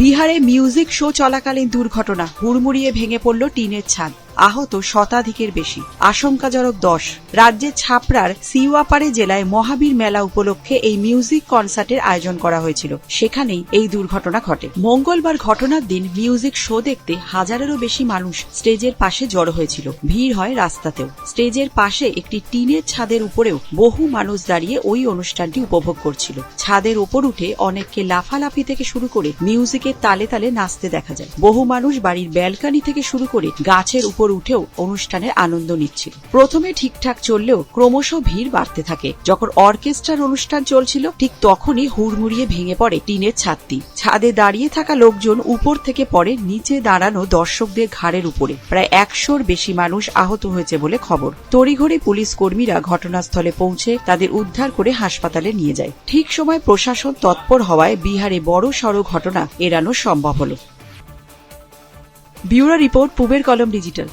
বিহারে music show চলাকালীন দুর্ঘটনা। হুড়মুড়িয়ে ভেঙে পড়ল টিনের ছাদ। আহত শতাধিকের বেশি। আশঙ্কাজনক দশ। রাজ্যের ছাপড়ার সিওয়াপাড়ে জেলায় মহাবীর মেলা উপলক্ষে এই মিউজিক কনসার্টের আয়োজন করা হয়েছিল। সেখানেই এই দুর্ঘটনা ঘটে। মঙ্গলবার ঘটনার দিন মিউজিক শো দেখতে হাজারেরও বেশি মানুষ স্টেজের পাশে জড়ো হয়েছিল। ভিড় হয় রাস্তাতেও। স্টেজের পাশে একটি টিনের ছাদের উপরেও বহু মানুষ দাঁড়িয়ে ওই অনুষ্ঠানটি উপভোগ করছিল। ছাদের ওপর উঠে অনেককে লাফালাফি থেকে শুরু করে মিউজিকের তালে তালে নাচতে দেখা যায়। বহু মানুষ বাড়ির ব্যালকানি থেকে শুরু করে গাছের উপর উঠেও অনুষ্ঠানের আনন্দ নিচ্ছিল। প্রথমে ঠিকঠাক চললেও ক্রমশ ভিড় বাড়তে থাকে। যখন অর্কেস্ট্রার অনুষ্ঠান চলছিল, ঠিক তখনই হুড়মুড়িয়ে ভেঙে পড়ে টিনের ছাদটি। ছাদে দাঁড়িয়ে থাকা লোকজন উপর থেকে পড়ে, নিচে দাঁড়ানো দর্শকদের ঘাড়ের উপরে। প্রায় একশোর বেশি মানুষ আহত হয়েছে বলে খবর। তড়িঘড়ি পুলিশ কর্মীরা ঘটনাস্থলে পৌঁছে তাদের উদ্ধার করে হাসপাতালে নিয়ে যায়। ঠিক সময় প্রশাসন তৎপর হওয়ায় বিহারে বড় সড় ঘটনা এড়ানো সম্ভব হল। ব্যুরো রিপোর্ট, পুবের কলম ডিজিটাল।